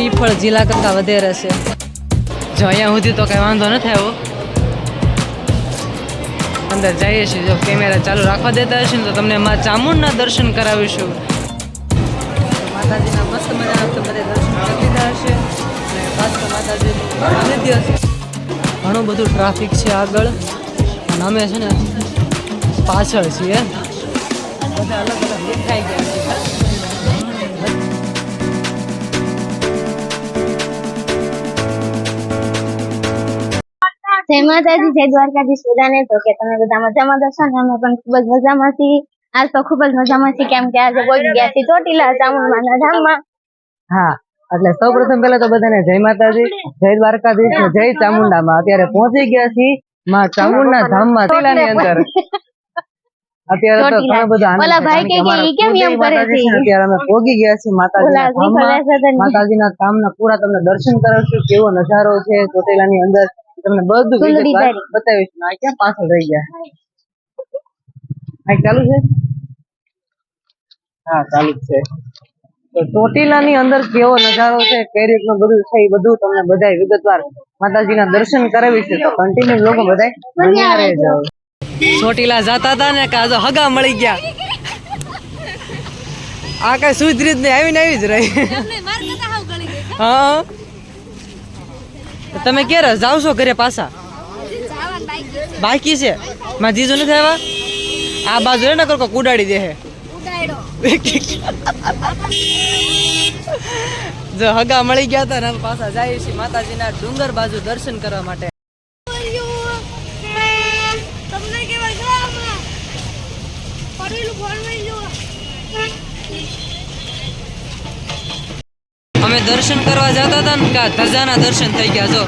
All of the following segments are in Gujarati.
શ્રીફળ જિલ્લા કરતાં વધારે છે. જો અહીંયા સુધી તો કંઈ વાંધો નથી આવ્યો. અંદર જઈએ છીએ. જો કેમેરા ચાલુ રાખવા દેતા હશે ને તો તમને માં ચામુંડના દર્શન કરાવીશું. માતાજીના મસ્ત મજાના તો બધે દર્શન કરી લીધા હશે. અને પાછળ માતાજીનું સાનિધ્ય છે ઘણું બધું ટ્રાફિક છે આગળ. અને અમે છે ને પાછળ છીએ. બધા અલગ અલગ દેખાઈ ગયા છે. જય માતાજી જય દ્વારકાધીશ બધાને. તો કે તમે બધા મજામાં દર્શો ને? અમે પણ ખૂબ જ મજામાં છીએ. આજ તો ખૂબ જ મજામાં છીએ કેમ કે આજે પહોંચી ગયા છીએ ચોટીલા ચામુંડમાના ધામમાં. હા એટલે સૌ પ્રથમ પેલા તો બધાને જય માતાજી જય દ્વારકાધીશ જય ચામુંડામાં. અત્યારે પહોંચી ગયા છીએ માં ચામુંડના ધામમાં ચોટીલાની અંદર. અત્યારે તો. ઘણો બધો આનંદ ઓલા ભાઈ કે કે કેમ એમ કરે છે? અત્યારે અમે પોગી ગયા છીએ માતાજીના ધામમાં. માતાજીના ધામના પૂરા તમને દર્શન કરાવશું કેવો નજારો છે ચોટીલાની અંદર. તમને બધું. બતાવીશું આ ક્યાં પાછળ રહી ગયા? આ ચાલુ છે? હા ચાલુ છે. તો ચોટીલાની અંદર કેવો નજારો છે કઈ રીતનું બધું છે એ બધું તમને બધાય વિગતવાર માતાજીના દર્શન કરાવીશું તો કન્ટિન્યુ લોકો બધાય બન્યા રહેજો. ચોટીલા જતા હતા ને કાજો હગા મળી ગયા. આ કઈ સુધરી જ નહીં આવીને આવી જ રહી હા. તમે ક્યારે જાવ છો ઘરે પાછા? બાકી છે? મારા જીજુ નથી આવ્યા? આ બાજુ ને કોક ઉડાડી દે હે. જો હગા મળી ગયા હતા ને પાછા જાય છે માતાજીના ડુંગર બાજુ દર્શન કરવા માટે. અમે દર્શન કરવા જતા હતા ને ધજાના દર્શન થઈ ગયા. જો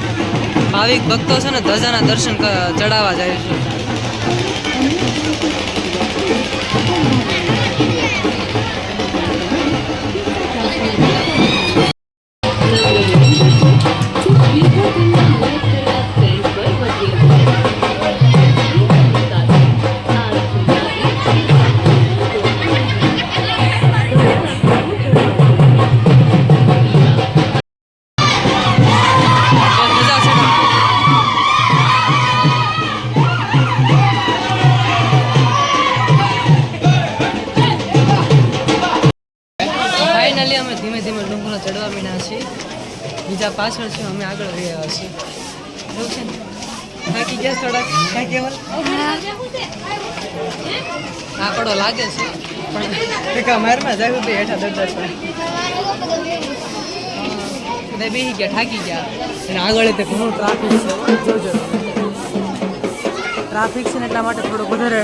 ભાવિક ભક્તો છે ને ધજાના દર્શન ચડાવવા જાય છે. ડુંગરો ચડવા મીણા છીએ. બીજા પાછળ છે અમે આગળ રહ્યા છીએ. એવું છે ને? થાકી ગયા થોડાક? કેવલ આંકડો લાગે છે પણ ટીકા મારમાં જાય તો હેઠા દરજા પર બધા બેસી ગયા થાકી ગયા. અને આગળ તે ઘણું ટ્રાફિક છે. જોજો. ટ્રાફિક છે ને એટલા માટે થોડો વધારે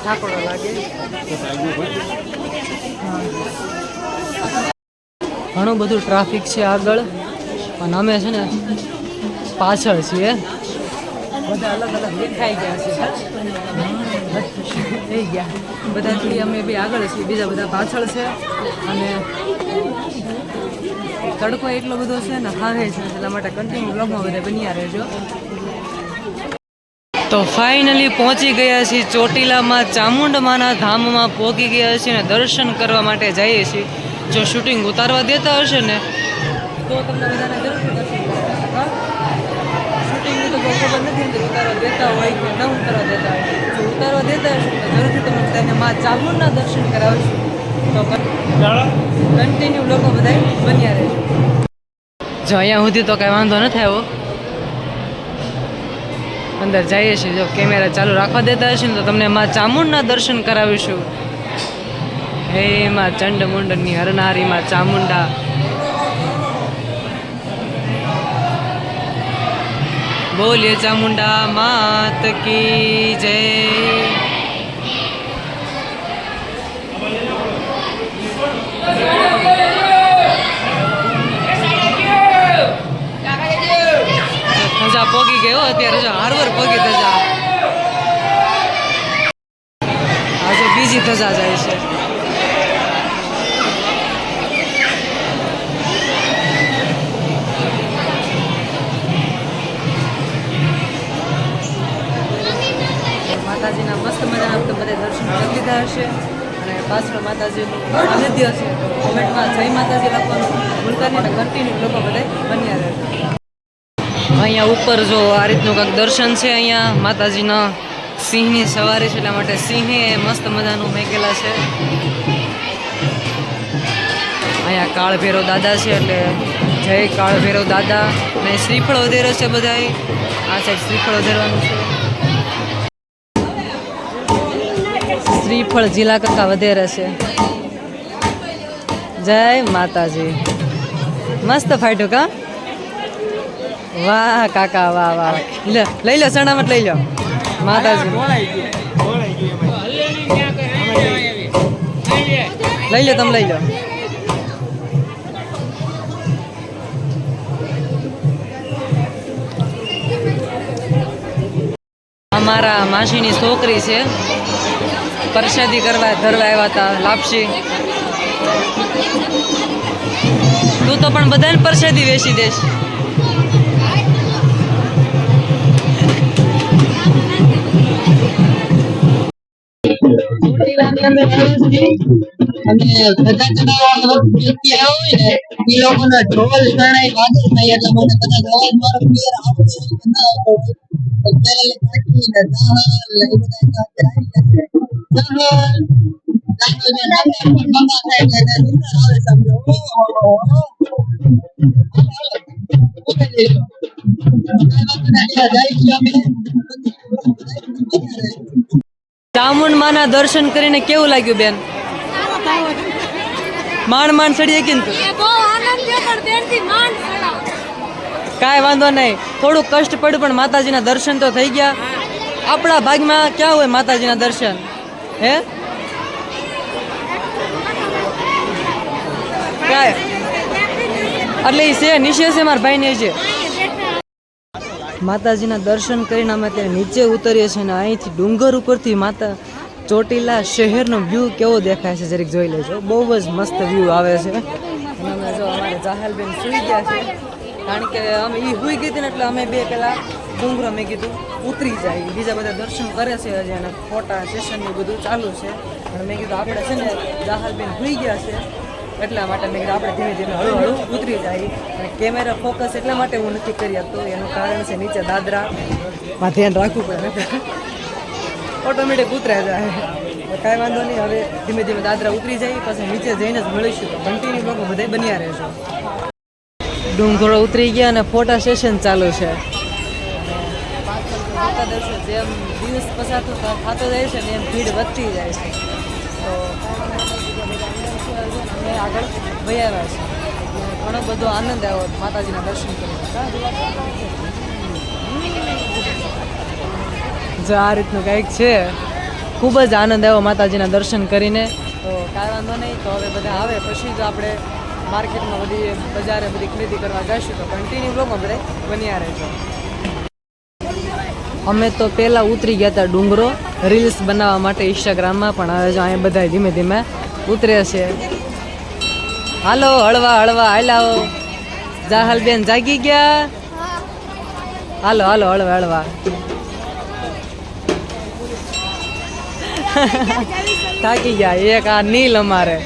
ઠાકોડો લાગે. ઘણું બધું ટ્રાફિક છે આગળ. અને અમે છે ને પાછળ છીએ. બધા અલગ અલગ દેખાઈ ગયા છે. થઈ ગયા. બધા થોડી અમે બી આગળ છીએ. બીજા બધા પાછળ છે. અને તડકો એટલો બધો છે ને હાવે છે. એટલા માટે કન્ટિન્યુ બ્લોગમાં બધા બન્યા રહેજો. તો ફાઇનલી પહોંચી ગયા છીએ ચોટીલામાં ચામુંડમાના ધામમાં. પહોંચી ગયા છીએ અને દર્શન કરવા માટે જઈએ છીએ. જો શૂટિંગ ઉતારવા દેતા હશે ને તો તમને બધાને જરૂર કરાવવા. તો બહુ ખબર નથી ઉતારવા દેતા હોય કે ન ઉતારવા દેતા હોય. જો ઉતારવા દેતા હશે તો જરૂરથી તમે બધાને માં ચામુંડના દર્શન કરાવશું. તો કન્ટિન્યુ લોકો બધા બન્યા રહેશે. જો અહીંયા સુધી તો કાંઈ વાંધો નથી આવ્યો. અંદર જઈએ છીએ. જો કેમેરા ચાલુ રાખવા દેતા હશે ને તો તમને માં ચામુંડના દર્શન કરાવીશું. હે માં ચંડ મુંડની હરનારી માં ચામુંડા. બોલીએ ચામુંડા માત કી જય. ધજા પોગી ગયો અત્યારે જો હારવર પોગી ધજા આ જો બીજી ધજા જાય છે માતાજીના મસ્ત મજાના આપણે બધા દર્શન કરી લીધા હશે. અને પાછળ માતાજીનું સાનિધ્ય છે. કોમેન્ટમાં જય માતાજી લખવાનું ભૂલતા નહીં કન્ટિન્યુ લોકો બધા બન્યા રહે. અહીંયા ઉપર જો આ રીતનું કંઈક દર્શન છે અહીંયા, માતાજીના સિંહની સવારી છે, એટલા માટે સિંહે મસ્ત મજાનું મેકેલા છે. અહીંયા કાળ ભૈરવ દાદા છે, એટલે જય કાળ ભૈરવ દાદા. અને શ્રીફળ વધેરો છે બધાય. આ સાઈડ શ્રીફળ વધેરવાનું છે. શ્રીફળ જીલા કરતાં વધારે છે. જય માતાજી. મસ્ત ફાટ્યું કા? વાહ કાકા, વાહ વાહ. લઈ લો સણામત લઈ લો. માતાજી. લઈ લો, તમે લઈ લો. અમારા માસીની છોકરી છે. પ્રસાદી કરવા, ધરવા આવ્યા હતા લાપસી તું તો પણ બધાને પરસાદી વેચી દેશ અને બધા જ વ્યક્તિ હોય ને, એ લોકોના ઢોલ શરણાઈ વાગે થાય એટલે મને કદાચ અવાજ મારો ક્લિયર આવતો ના આવતો. હોય તો પહેલા કાઢી ને દહલ એ બધા થાય એટલે નિંદર આવે સમજો ચામુંડ માના દર્શન કરીને કેવું લાગ્યું બેન? માંડ માંડ સડી કે બહુ આનંદ માંડ સડા કાંઈ વાંધો નહીં. થોડુંક કષ્ટ પડ્યું, પણ માતાજીના દર્શન તો થઈ ગયા. આપણા ભાગમાં ક્યાં હોય માતાજીના દર્શન? હે? કાંઈ? એટલે એ છે, નીચે છે મારા ભાઈને છે માતાજીના દર્શન કરીને અમે ત્યાં નીચે ઉતરીએ છીએ ને અહીંથી ડુંગર ઉપરથી માતા ચોટીલા શહેરનો વ્યૂ કેવો દેખાય છે, જરીક જોઈ લેજો. બહુ જ મસ્ત વ્યૂ આવે છે. અને અમે જો અમારે જાહેલબેન સુઈ ગયા છે. કારણ કે અમે એ હોઈ ગઈ હતી એટલે અમે બે પેલા ડુંગરો મેં કીધું ઉતરી જાય. બીજા બધા દર્શન કરે છે હજી અને ફોટા સેશન બધું ચાલુ છે. અને મેં કીધું આપણે છે ને જાહલબેન હોઈ ગયા છે એટલા માટે મેં આપણે ધીમે ધીમે હળુ હળુ ઉતરી જાય. અને કેમેરા ફોકસ એટલા માટે હું નથી કરી આપતો એનું કારણ છે નીચે દાદરા. માં ધ્યાન રાખવું પડે ઓટોમેટિક ઉતરે જાય. કાંઈ વાંધો નહીં. હવે ધીમે ધીમે દાદરા ઉતરી જાય. પછી નીચે જઈને જ મળીશું. તો કન્ટિન્યુ લોકો બધા બન્યા ડુંગરો ઉતરી ગયા અને ફોટા સેશન ચાલુ છે. જેમ દિવસ પસાર થતો થતો જાય છે ને એમ ભીડ વધતી જાય છે. તો અમે આગળ વહી આવ્યા છે ઘણો બધો આનંદ આવ્યો માતાજીના દર્શન કરીને. જો આ રીતનું કંઈક છે, ખૂબ જ આનંદ આવ્યો માતાજીના દર્શન કરીને. તો કાંઈ વાંધો નહીં, તો હવે બધા આવે. પછી જ આપણે માર્કેટમાં બધી બજારે બધી ખરીદી કરવા જઈશું તો કન્ટિન્યુ લોકો બધા બન્યા રહેજો. અમે તો પહેલાં ઉતરી ગયા હતા ડુંગરો. રીલ્સ બનાવવા માટે ઇન્સ્ટાગ્રામમાં પણ હવે જો અહીંયા બધા ધીમે ધીમે ઉતરે છે. હાલો, હળવા હળવા હાલાવો જાહલ બેન જાગી ગયા. હાલો હાલો, હળવા હળવા. થાકી ગયા, એક આ નીલ અમારે.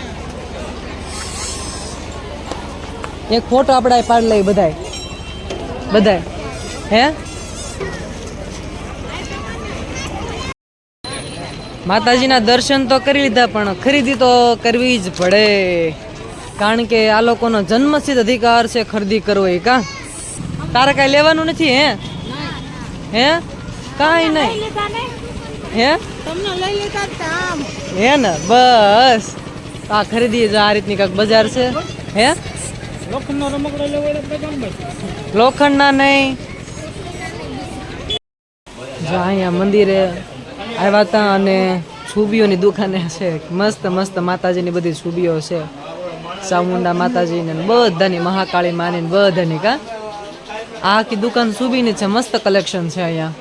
એક ફોટો આપણે પાડ લઈ બધાય. બધાય. હે? માતાજીના દર્શન તો કરી લીધા પણ ખરીદી તો કરવી જ પડે. કારણ કે આ લોકોનો જન્મસિદ્ધ અધિકાર છે ખરીદી કરવો એ કા? તારે કાંઈ લેવાનું નથી હે? હે? કાંઈ નહીં. હે? તમને લઈ લેતા હે ને? બસ. આ ખરીદી જો આ રીતની કાંઈક બજાર છે. હે? લોખંડના નહીં. જો અહીંયા મંદિરે આવ્યા હતા અને છૂબીઓની દુકાને છે. મસ્ત મસ્ત માતાજીની બધી છૂબીઓ છે. ચામુંડા માતાજીને બધાની મહાકાળી માની બધાની કા. આખી દુકાન છૂબીની છે. મસ્ત કલેક્શન છે અહીંયા.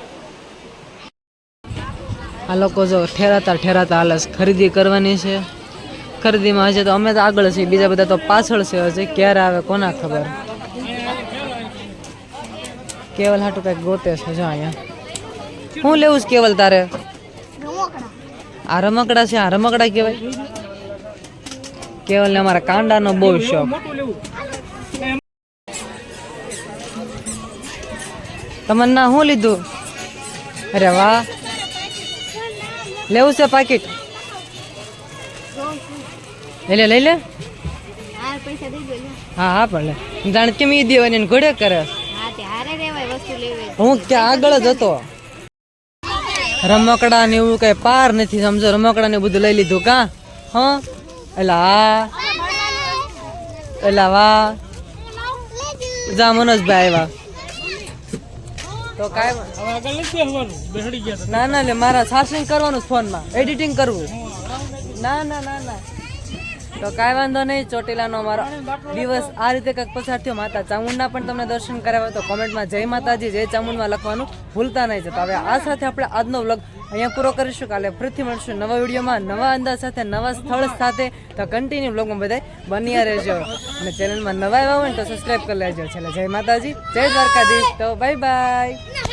આ લોકો જો ઠેરાતા ઠેરાતા આલસ ખરીદી કરવાની છે. ખરીદીમાં હશે તો અમે તો આગળ છીએ બીજા બધા તો પાછળ છે હશે ક્યારે આવે કોના ખબર? કેવલ હાટું કંઈક ગોતે છે જો અહીંયા. હું લેવું છે કેવલ તારે? આ રમકડા છે આ રમકડા કહેવાય. કેવલ ને અમારા કાંડાનો બહુ શોખ. તમન્ના શું લીધું? અરે વાહ. લેવું છે પાકીટ? લઈ લે લઈ લે. હા હા પણ લે. જાણે કેમ ઈ દેવાની ને ઘોડે કરે? હા તે હારે રેવાય વસ્તુ લેવી હું ક્યાં આગળ જ હતો. રમકડા ને એવું કઈ પાર નથી સમજો? રમકડા ને બધું લઈ લીધું કા? હા? એલા હા એલા વાહ. જા મનોજભાઈ આવ્યા તો કાંઈ ના ના લે મારા સાર્સિંગ કરવાનું ફોનમાં. એડિટિંગ કરવું. ના ના ના ના. તો કાંઈ વાંધો નહીં, ચોટીલાનો અમારો દિવસ આ રીતે કંઈક પસાર થયો. માતા ચામુંડના પણ તમને દર્શન કરાવ્યા તો કોમેન્ટમાં જય માતાજી, જય ચામુંડમાં લખવાનું ભૂલતા નહીં જતા. હવે આ સાથે આપણે આજનો વ્લોગ અહીંયા પૂરો કરીશું. કાલે ફરીથી મળશું નવા વિડીયોમાં, નવા અંદાજ સાથે, નવા સ્થળ સાથે. તો કન્ટિન્યુ વ્લોગમાં બધાય બન્યા રહેજો. અને ચેનલમાં નવા આવ્યા હોય ને તો સબસ્ક્રાઈબ કરી લેજો. છેલ્લે જય માતાજી, જય દ્વારકાધીશ. તો બાય બાય